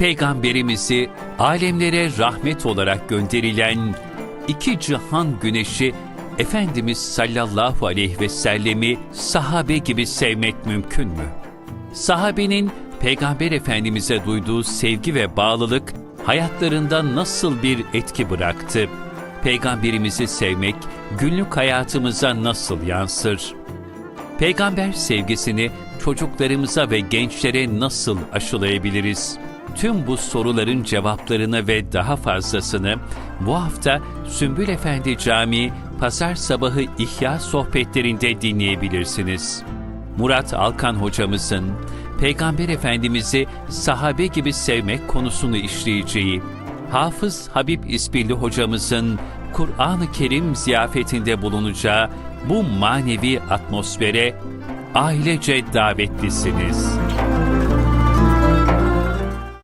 Peygamberimizi alemlere rahmet olarak gönderilen iki cihan güneşi Efendimiz sallallahu aleyhi ve sellemi sahabe gibi sevmek mümkün mü? Sahabenin Peygamber Efendimiz'e duyduğu sevgi ve bağlılık hayatlarında nasıl bir etki bıraktı? Peygamberimizi sevmek günlük hayatımıza nasıl yansır? Peygamber sevgisini çocuklarımıza ve gençlere nasıl aşılayabiliriz? Tüm bu soruların cevaplarını ve daha fazlasını bu hafta Sümbül Efendi Camii Pazar Sabahı İhya sohbetlerinde dinleyebilirsiniz. Murat Alkan hocamızın Peygamber Efendimiz'i sahabe gibi sevmek konusunu işleyeceği, Hafız Habib İspilli hocamızın Kur'an-ı Kerim ziyafetinde bulunacağı bu manevi atmosfere ailece davetlisiniz.